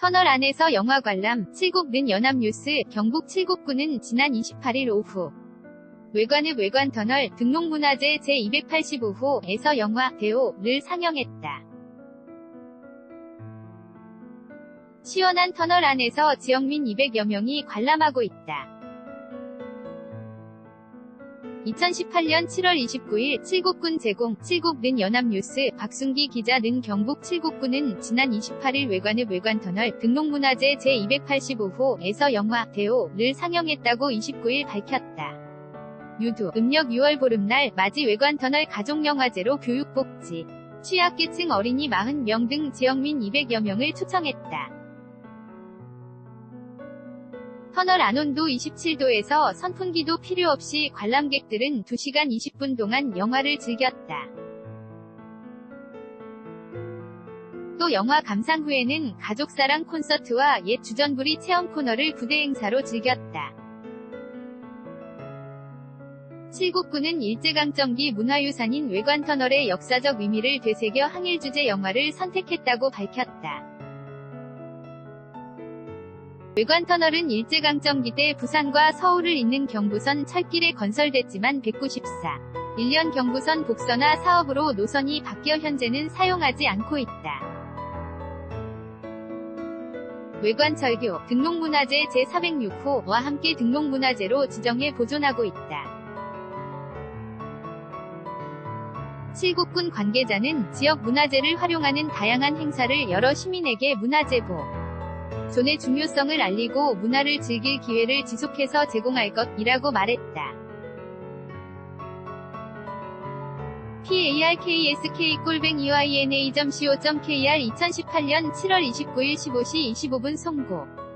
터널 안에서 영화 관람, 칠곡는 연합뉴스, 경북 칠곡구는 지난 28일 오후 외관읍 외관터널 등록문화재 제285호에서 영화 대오를 상영했다. 시원한 터널 안에서 지역민 200여 명이 관람하고 있다. 2018년 7월 29일 칠곡군 제공, 칠곡는 연합뉴스, 박순기 기자 는 경북 칠곡군은 지난 28일 외관읍 외관터널 등록문화재 제285호에서 영화 대오를 상영했다고 29일 밝혔다. 유두, 음력 6월 보름날 맞이 외관터널 가족영화제로 교육복지, 취약계층 어린이 40명 등 지역민 200여 명을 초청했다. 터널 안온도 27도에서 선풍기도 필요 없이 관람객들은 2시간 20분 동안 영화를 즐겼다. 또 영화 감상 후에는 가족사랑 콘서트와 옛 주전부리 체험 코너를 부대 행사로 즐겼다. 칠곡구는 일제강점기 문화유산인 외관터널의 역사적 의미를 되새겨 항일 주제 영화를 선택했다고 밝혔다. 외관터널은 일제강점기 때 부산과 서울을 잇는 경부선 철길에 건설됐지만 194. 1년 경부선 복선화 사업으로 노선이 바뀌어 현재는 사용하지 않고 있다. 외관철교, 등록문화재 제406호와 함께 등록문화재로 지정해 보존하고 있다. 칠곡군 관계자는 지역 문화재를 활용하는 다양한 행사를 여러 시민에게 문화재보, 존의 중요성을 알리고 문화를 즐길 기회를 지속해서 제공할 것이라고 말했다. parksk-ina.co.kr 2018년 7월 29일 15시 25분 송고